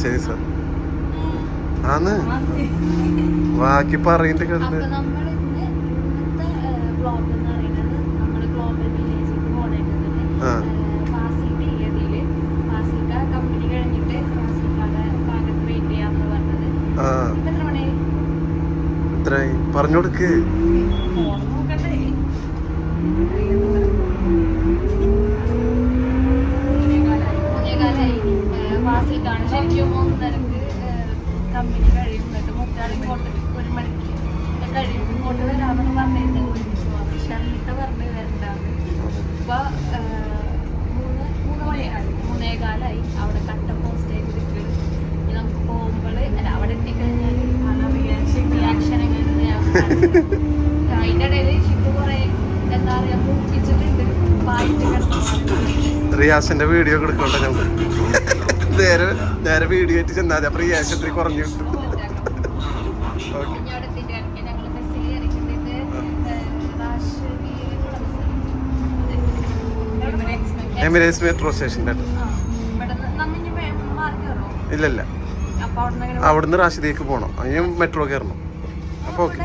ശരി സാർ. ആന്ന് ബാക്കി പറയിട്ട് കണ്ട് ആ ഇന്നത്തെ പറഞ്ഞു എന്ന് റിയാസിന്റെ വീഡിയോ എടുക്കണ്ട ഞങ്ങൾ നേരെ നേരെ വീഡിയോ ആയിട്ട് ചെന്നാൽ അപ്പൊ റിയാസ് ഇത്ര കുറഞ്ഞു കിട്ടും. എമിറേറ്റ്സ് മെട്രോ സ്റ്റേഷന്റെ ഇല്ലല്ല. അവിടുന്ന് റാഷിദിലേക്ക് പോകണം അതിന് മെട്രോ കയറണം. അപ്പോൾ ഓക്കെ.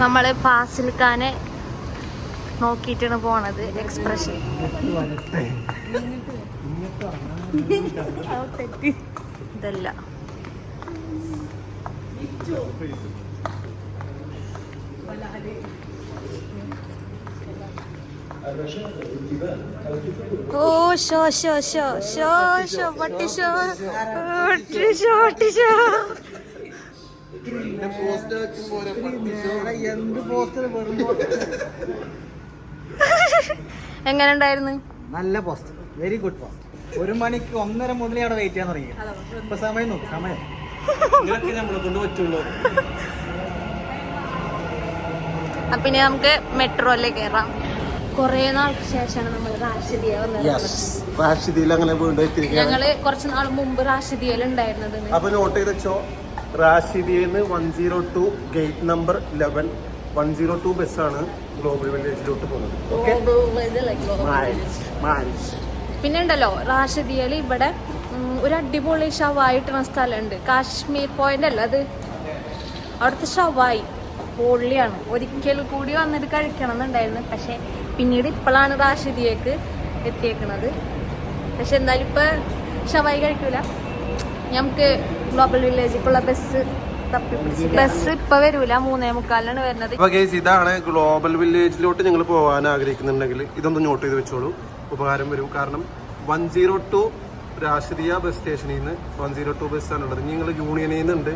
നമ്മൾ ഫാസിൽഖാനെ നോക്കിയിട്ടാണ് പോണത് എക്സ്പ്രഷൻ ഇതല്ല. ഓ show show show show show show show പട്ടി ഷോ എന്ത് പോസ്റ്റർ എങ്ങനെ ഉണ്ടായിരുന്നു നല്ല പോസ്റ്റർ. വെരി ഗുഡ് പോസ്റ്റർ ഒരു മണിക്ക് ഒന്നര മുതലേ അവിടെ വെയിറ്റ് ചെയ്യാൻ തുടങ്ങി. ഇപ്പൊ സമയം നോക്ക് സമയം. ഇതൊക്കെ നമ്മളെ കൊണ്ട് പറ്റുള്ളൂ. അപ്പൊ ഇനി നമുക്ക് മെട്രോയിലേക്ക് കയറാം കൊറേ നാൾക്ക് ശേഷമാണ് നമ്മൾ റാഷിദിയ വന്നത്. ഞങ്ങൾ കുറച്ച് നാൾ മുമ്പ് റാഷിദിയയിൽ ഉണ്ടായിരുന്നത് അപ്പൊ നോട്ട് ചെയ്ത് വെച്ചോ? റാഷിദിയെന്ന് one zero two gate number eleven one zero two ബസ്സാണ് ഗ്ലോബൽ വില്ലേജിലോട്ട് പോകുന്നത്. ഓക്കെ പിന്നെ ഉണ്ടല്ലോ റാഷിദിയയിൽ ഇവിടെ ഒരു അടിപൊളി ഷവായിട്ടുള്ള സ്ഥലമുണ്ട്. കാശ്മീർ പോയിന്റ് അല്ല അത്? അവിടുത്തെ ഷവായി പൊള്ളിയാണ് ഒരിക്കൽ കൂടി വന്നിട്ട് കഴിക്കണം എന്നുണ്ടായിരുന്നു പക്ഷെ പിന്നീട് ഇപ്പോഴാണ് റാഷിദിയേക്ക് എത്തിയേക്കണത്. പക്ഷെ എന്തായാലും ഇപ്പൊ ഷവായി കഴിക്കൂല. നമുക്ക് ഗ്ലോബൽ വില്ലേജിലേക്കുള്ള ബസ് ബസ് ഇപ്പൊ വരൂല മൂന്നേ മുക്കാലാണ് വരുന്നത്. അപ്പൊ കേസ് ഇതാണ് ഗ്ലോബൽ വില്ലേജിലോട്ട് നിങ്ങൾ പോകാൻ ആഗ്രഹിക്കുന്നുണ്ടെങ്കിൽ ഇതൊന്ന് നോട്ട് ചെയ്ത് വെച്ചോളൂ. ഉപകാരം വരും. കാരണം വൺ സീറോ ടു രാഷ്ട്രീയ ബസ് സ്റ്റേഷനിൽ നിന്ന് വൺ സീറോ ടു ബസ്സാണ് ഉള്ളത്. നിങ്ങൾ യൂണിയനിൽ നിന്നുണ്ട്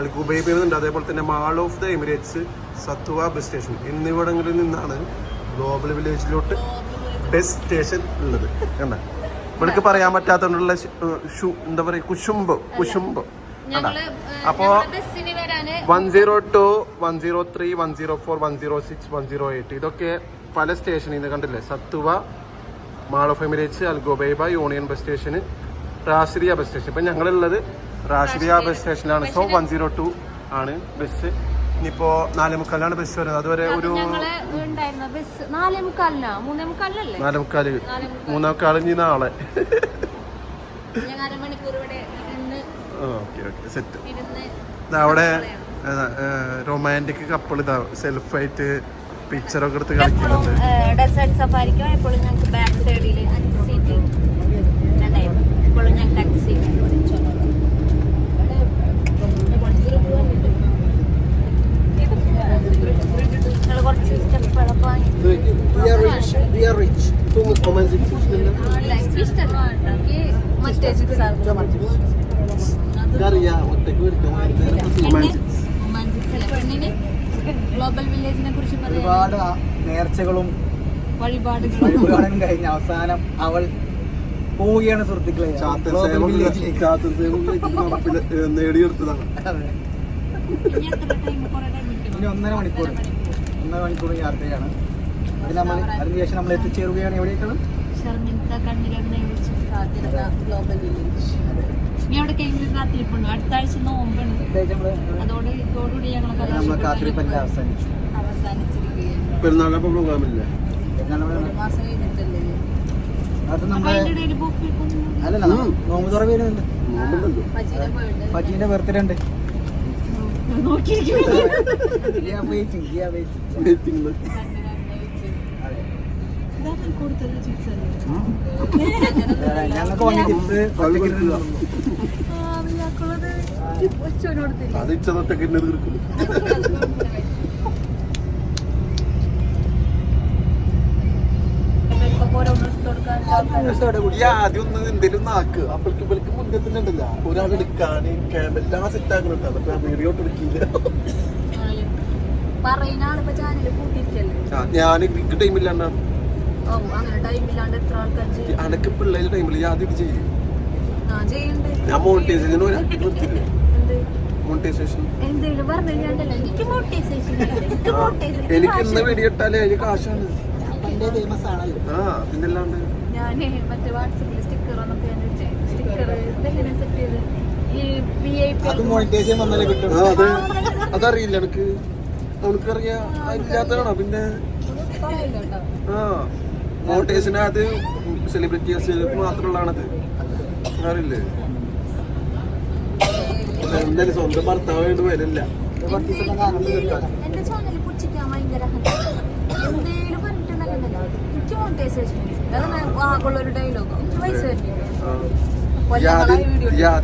അൽഗുബൈബിൽ നിന്നുണ്ട് അതേപോലെ തന്നെ mall of the Emirates Satwa bus station എന്നിവിടങ്ങളിൽ നിന്നാണ് ഗ്ലോബൽ വില്ലേജിലോട്ട് ബസ് സ്റ്റേഷൻ ഉള്ളത്. കണ്ട? ഇവിടേക്ക് പറയാൻ പറ്റാത്തോണ്ടുള്ള എന്താ പറയാ കുശുമ്പ് കുശുമ്പ്. അപ്പോ one zero two one zero three one zero four one zero six one zero eight ഇതൊക്കെ പല സ്റ്റേഷനിൽ നിന്ന് കണ്ടില്ലേ? Satwa mall of Emirates അൽഗോബൈബ union bus സ്റ്റേഷന് റാഷിദിയ ബസ് സ്റ്റേഷൻ ഇപ്പം ഞങ്ങളുള്ളത് റാഷിദിയ ബസ് സ്റ്റേഷനിലാണ് സോ വൺ സീറോ ടു ആണ് ബസ് ഇനിയിപ്പോ നാലേ മുക്കാലാണ് ബസ് വരുന്നത്. അതുവരെ ഒരു നാലേ മുക്കാൽ മൂന്നേ മുക്കാൽ ഇനി നാളെ. Okay okay. സെറ്റ് അവിടെ റൊമാന്റിക് കപ്പിൾ ഇതാ സെൽഫായിട്ട് പിക്ചറൊക്കെ എടുത്ത് കളിക്കുന്നുണ്ട് ഡെസേർട്ട് സഫാരിക്കും എപ്പോഴും ഞങ്ങൾക്ക് ബാക്ക് സൈഡിൽ അഞ്ച് സീറ്റ് ഉണ്ടായിരുന്നു എപ്പോഴും ഞങ്ങൾക്ക് അഞ്ച് സീറ്റ് കുറച്ച് സ്റ്റെപ്പുകളൊക്കെ വാങ്ങി എനിക്ക് ഇഷ്ടമല്ല എനിക്ക് മറ്റേ ചിക്സ് പെണ്ണിന് ഗ്ലോബൽ വില്ലേജിനെ കുറിച്ച് പറയാൻ ഒരുപാട് ആ നേർച്ചകളും വഴിപാടുകൾ വഴിപാടും കഴിഞ്ഞ അവസാനം അവൾ പോവുകയാണ് സുഹൃത്തുക്കളെ. നേടിയെടുത്തതാണ്. ഇനി എത്ര ടൈം കുറേ ടൈം ഇനി ഒന്നര മണിക്കൂർ. ഒന്നര മണിക്കൂർ. യാത്രയാണ്. അത് നമ്മൾ അതിനുശേഷം നമ്മൾ എത്തിച്ചേരുകയാണ് എവിടേക്കാണ്? ഷർമിത്ത കണ്ണിലെണ്ണ അല്ലല്ല നോമ്പ് തുറ വരുന്നുണ്ട്. ഫജീന്റെ ബർത്ത്ഡേ ഉണ്ട്. ഞങ്ങൾക്ക് വാങ്ങിയ അത് ഇച്ചതൊക്കെ അപ്പോഴേക്ക് ഇവർക്ക് മുന്നേ തന്നെ ഉണ്ടല്ല. ഒരാൾ എടുക്കാൻ എല്ലാം സെറ്റ് ആക്കുന്നുണ്ട് അതൊക്കെ വീഡിയോ എടുക്കില്ല. ഞാൻ എനിക്ക് ടൈമില്ലാണ്ടാണ് അനക്ക് പിള്ളേരുടെ ടൈമിൽ ഞാൻ ആദ്യം ചെയ്യും. ഞാൻ മോണിറ്റൈസേഷൻ മോണിറ്റൈസേഷൻ എനിക്ക് ഇന്ന് ഇട്ടാലേ അതിന് കാശാണ്. ആ പിന്നല്ലാണ്ട്? ഞാൻ മറ്റേ വാട്സപ്പിൽ സ്റ്റിക്കർ വന്നപ്പോ ഞാൻ സ്റ്റിക്കർ ഇതെങ്ങനെ സെറ്റ് ചെയ്ത്? ഈ വി ഐ പി അതറിയില്ല എനിക്ക്. ഇല്ലാത്തതാണോ പിന്നെ ആ മോട്ടേഴ്സിന് അത് സെലിബ്രിറ്റീസ് മാത്രമുള്ളതാണത് അറിയില്ലേ എന്തായാലും സ്വന്തം ഭർത്താവായിട്ട് വരില്ല ഡയലോഗ് പൈസ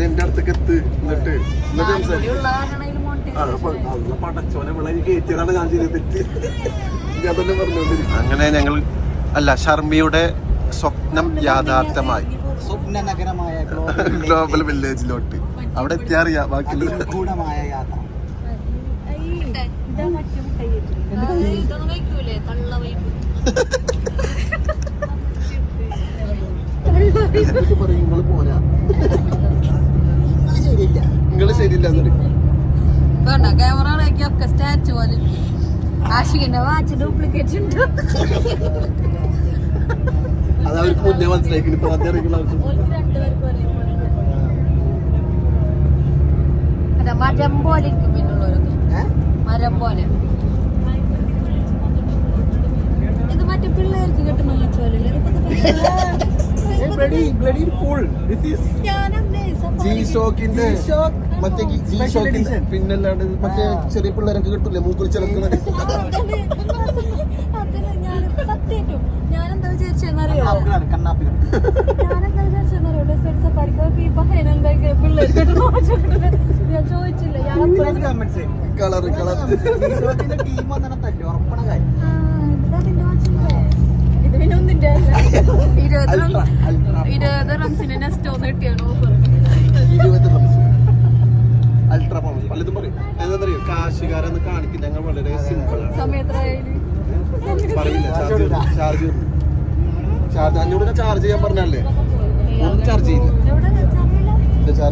എന്റെ അടുത്തേക്ക് എത്ത്. എന്നിട്ട് പടച്ചോനെ കയറ്റിയതാണ് ഞാൻ തെറ്റ്. ഞാൻ തന്നെ പറഞ്ഞോണ്ടിരിക്കും അങ്ങനെ ഞങ്ങൾ അല്ല ഷർമിയുടെ സ്വപ്നം യാഥാർത്ഥ്യമായി. സ്വപ്ന നഗരമായ ഗ്ലോബൽ വില്ലേജിലോട്ട് അവിടെ എത്തിയറിയാ ബാക്കി അതിഗൂഢമായ യാത്ര. ഇതാ മറ്റേ ഇതൊന്നും കഴിക്കൂലേ? തള്ള വൈബ്. എന്നിട്ട് പറയും നിങ്ങൾ പോരാ. ശരിയില്ല. നിങ്ങൾ ശരിയില്ല വേണ്ട ക്യാമറകളൊക്കെ സ്റ്റാച്ചു പോലെ. ആഷിഖിന്റെ വാച്ച് ഡ്യൂപ്ലിക്കേറ്റ് ഉണ്ട്. അത് അവർക്ക് മുന്നേ മനസ്സിലാക്കി ഇപ്പൊ ഉണ്ട്. അല്ല മരം പോലെ ഇരിക്കും പിന്നുള്ളവരൊക്കെ. മരം പോലെ. ഇത് മറ്റേ പിള്ളേർക്ക് കിട്ടുന്ന വാച്ചോലല്ലേ bloody full this is G ഷോക്കിന്റെ G-Shock. മറ്റേ ജി Special ഷോക്കിന്റെ edition. പിന്നല്ലാണ്ട് മറ്റേ ചെറിയ പിള്ളേരൊക്കെ കിട്ടൂലേ? മൂക്കിൽ ചിലക്കുന്നത് ഞാൻ സത്യം ഞാൻ വിചാരിച്ചെന്നറിയോ? ഞാനെന്താ വിചാരിച്ചെന്നറിയോ? ഡെസേർട്ട് സഫാരിക്ക് ഈ പഹേന എന്താ പിള്ളേർക്ക് ഞാൻ ചോദിച്ചില്ല. ഞാൻ കളർ കളർ ടീം വന്നാണ് തല്ലി. ഉറപ്പണ കാര്യം ആ, ഇത് അതിന്റെ വാച്ചില്ലേ? ഇത് പിന്നെ ഒന്നിന്റെ അല്ല. ഇരുപത് റൺസിന് നെക്സ്റ്റ് ഒന്ന് കിട്ടിയാണ് ഓഫർ ഇരുപത് റംസ്. അൾട്രാ പവർ പലതും പറയും. എന്താണെന്നറിയോ കാശുകാരെന്ന് കാണിക്കുന്ന ഞങ്ങൾ വളരെ സിമ്പിൾ പറയില്ല ചാർജ് ചാർജ് ചാർജ് അഞ്ഞൂറ് ചാർജ് ചെയ്യാൻ പറഞ്ഞല്ലേ? ഒന്നും ചാർജ് ചെയ്യില്ല.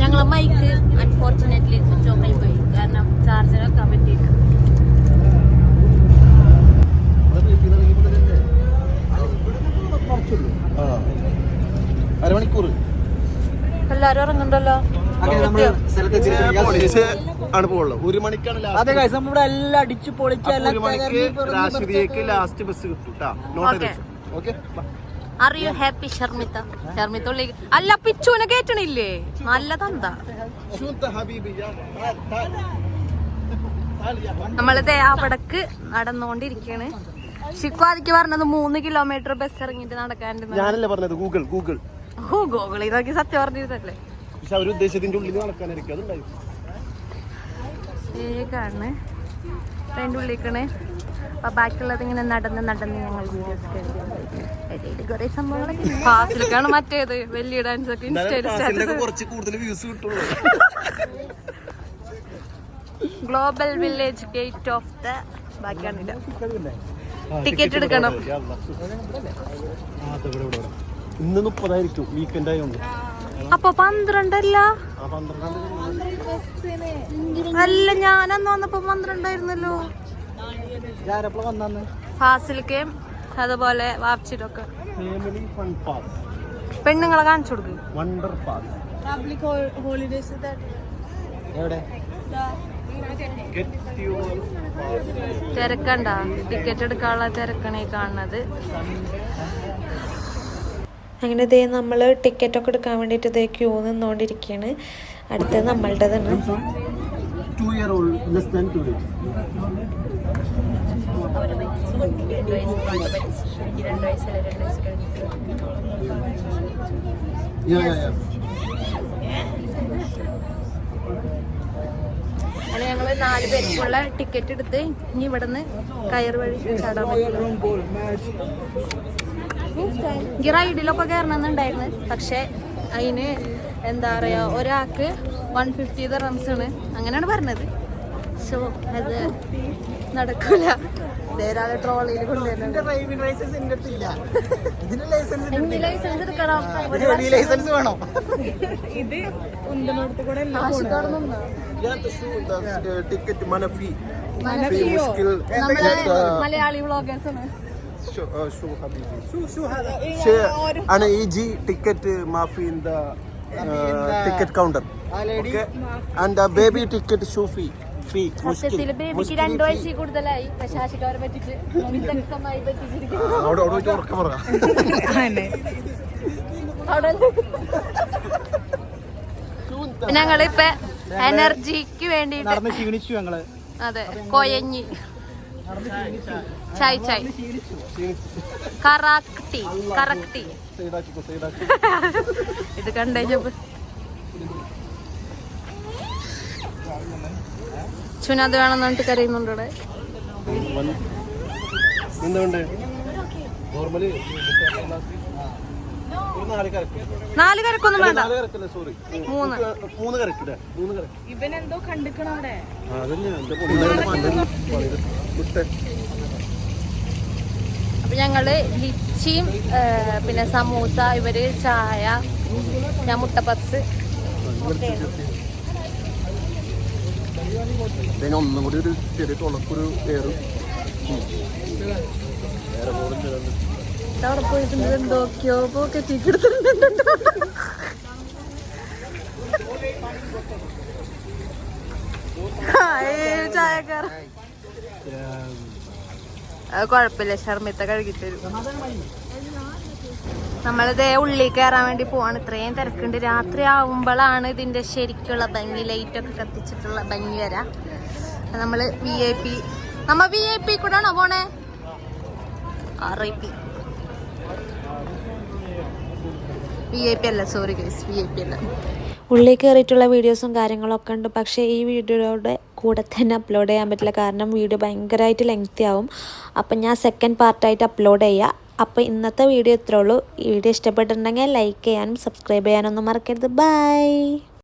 ഞങ്ങളെ മൈക്ക് അൺഫോർച്ചുനേറ്റ്ലി സ്വിച്ച് ഓഫ് ആയി പോയി. കാരണം ചാർജർ വെക്കാൻ പറ്റിയില്ല. ആ. അരമണിക്കൂർ. എല്ലാരും ഇറങ്ങണ്ടല്ലോ? ഒരു മണിക്കാണ് അതെ എല്ലാം അടിച്ച് പൊളിച്ച് ഒരു മണിക്ക് രാഷ്ട്രീയക്ക് ലാസ്റ്റ് ബസ്. ഓക്കെ അറിയൂ ഹാപ്പി ഷർമിത്ത ഷർമിത്ത ഉള്ളി അല്ല പിച്ചുവിനെ കേട്ടണില്ലേ നല്ലതെന്താ നമ്മളിത് അവിടക്ക് നടന്നുകൊണ്ടിരിക്കാണ് ഷിക്വാദിക്ക് പറഞ്ഞത് മൂന്ന് കിലോമീറ്റർ ബസ് ഇറങ്ങിട്ട് നടക്കാണ്ട് ഞാനല്ലേ പറഞ്ഞത് ഗൂഗിൾ ഗൂഗിൾ ഓ ഗൂഗിൾ ഇതൊക്കെ സത്യം പറഞ്ഞിരുന്നല്ലേ? പക്ഷെ അവർ ഉദ്ദേശത്തിന്റെ ഉള്ളിൽ നടക്കാനായിരിക്കും അതുണ്ടായി വേഗാണ് അതിന്റെ ഉള്ളിലേക്കാണ് അപ്പൊ ബാക്കിയുള്ളത് ഇങ്ങനെ നടന്ന് നടന്ന് ഞങ്ങൾ വീഡിയോസ് കുറേ സംഭവങ്ങളൊക്കെ ഫാസിലേക്കാണ് മറ്റേത്. വലിയ ഡാൻസ് ഒക്കെ global village gate of the ബാക്കിയാണില്ല ticket എടുക്കണം. ഇന്ന് മുപ്പതായിരിക്കും. വീക്കെൻഡ് ആയതുകൊണ്ട് അപ്പൊ പന്ത്രണ്ടല്ല? ആ ഞാൻ അല്ല ഞാനന്ന് വന്നപ്പോ പന്ത്രണ്ടായിരുന്നല്ലോ. ഫാസിലിക്കയും അതുപോലെ വാപ്ചിലൊക്കെ പെണ്ണുങ്ങളെ കാണിച്ചു കൊടുക്കും. വണ്ടർ പാർക്ക് പബ്ലിക് ഹോളിഡേസ് എവിടെ? തിരക്കണ്ട. ടിക്കറ്റ് എടുക്കാനുള്ള തിരക്കണേ കാണുന്നത്. അങ്ങനെ ഇതേ നമ്മൾ ടിക്കറ്റൊക്കെ എടുക്കാൻ വേണ്ടിയിട്ട് ഇതേ ക്യൂ നിന്നുകൊണ്ടിരിക്കുകയാണ് അടുത്തത് നമ്മളുടേതാണ് Yeah, ഇയർ ഓൾഡ് അങ്ങനെ ഞങ്ങൾ നാല് പേർക്കുള്ള ടിക്കറ്റ് എടുത്ത് ഇനി ഇവിടുന്ന് കയർ വഴി ചാടാൻ പറ്റും. ഈ റൈഡിലൊക്കെ കയറണമെന്നുണ്ടായിരുന്നു. പക്ഷെ അതിന് എന്താ പറയാ ഒരാൾക്ക് വൺ ഫിഫ്റ്റി റൺസ് ആണ്. അങ്ങനെയാണ് പറഞ്ഞത്. സോ അത് നടക്കൂല വേറെ ട്രോളിയിൽ കൊണ്ടുവരുന്നുണ്ട് ഡ്രൈവിംഗ് ലൈസൻസ് എൻ്റെ അടുത്തില്ല ഇതിന് ലൈസൻസ് എന്ത് ലൈസൻസ് എടുക്കണം ലൈസൻസ് വേണോ ആശുക്കാട് നിന്നോ Yeah, the shoe, the uh, ticket, mana fee. Fee mushkil. നമ്മള് Get, uh, മലയാളി വ്ളോഗേഴ്സ് ആണ് شو uh, شو حبيبي شو شو هذا شيء انا يجي تيكت ما في in the uh, ticket counter okay and the ഞങ്ങളിപ്പ എനർജിക്ക് വേണ്ടി ക്ഷീണിച്ചു ഞങ്ങൾ. അതെ കൊയഞ്ഞി. ചായ് ചായ്. കറാക്ടി കറക്ടി. ഇത് കണ്ടു ഇത് വേണം വേണമെന്ന് പറഞ്ഞിട്ട് കരയുന്നുണ്ട് ഇവിടെ. നാല് കരക്കൊന്നും വേണ്ട. നാല് കറക്കല്ല സോറി മൂന്ന്. മൂന്ന് മൂന്ന് ഇവനെന്തോ കണ്ടിക്കണ അവിടെ? അപ്പൊ ഞങ്ങൾ ലിച്ചിയും പിന്നെ സമൂസ ഇവർ ചായ ഞാൻ മുട്ട പപ്സ്. ഇതിന് ഒന്നും കൂടി ഒരു ചെറിയ ഏറും പോലും ചെയ്തത് അവിടെ പോയിട്ട് എന്തൊക്കെയോ പോക്കറ്റി കുഴപ്പമില്ല ഷർമിത്ത കഴുകിത്തരും. തരും നമ്മളിത് ഉള്ളിൽ കയറാൻ വേണ്ടി പോവാണ്. ഇത്രയും തിരക്കുണ്ട്. രാത്രി ആവുമ്പോഴാണ് ഇതിന്റെ ശരിക്കുള്ള ഭംഗി. ലൈറ്റ് ഒക്കെ കത്തിച്ചിട്ടുള്ള ഭംഗി വരാ. നമ്മൾ വി ഐ പി നമ്മ വി ഐ പി കൂടെ ആണോ പോണേ? R I P V I P അല്ല sorry guys V I P അല്ല. ഉള്ളിൽ കയറിയിട്ടുള്ള വീഡിയോസും കാര്യങ്ങളൊക്കെ ഉണ്ട്. പക്ഷേ ഈ വീഡിയോയുടെ കൂടെ തന്നെ അപ്ലോഡ് ചെയ്യാൻ പറ്റില്ല. കാരണം വീഡിയോ ഭയങ്കരമായിട്ട് ലെങ്തി ആവും. അപ്പം ഞാൻ സെക്കൻഡ് പാർട്ടായിട്ട് അപ്ലോഡ് ചെയ്യുക അപ്പോൾ ഇന്നത്തെ വീഡിയോ ഇത്രേ ഉള്ളൂ. ഈ വീഡിയോ ഇഷ്ടപ്പെട്ടിട്ടുണ്ടെങ്കിൽ ലൈക്ക് ചെയ്യാനും സബ്സ്ക്രൈബ് ചെയ്യാനൊന്നും മറക്കരുത്. ബൈ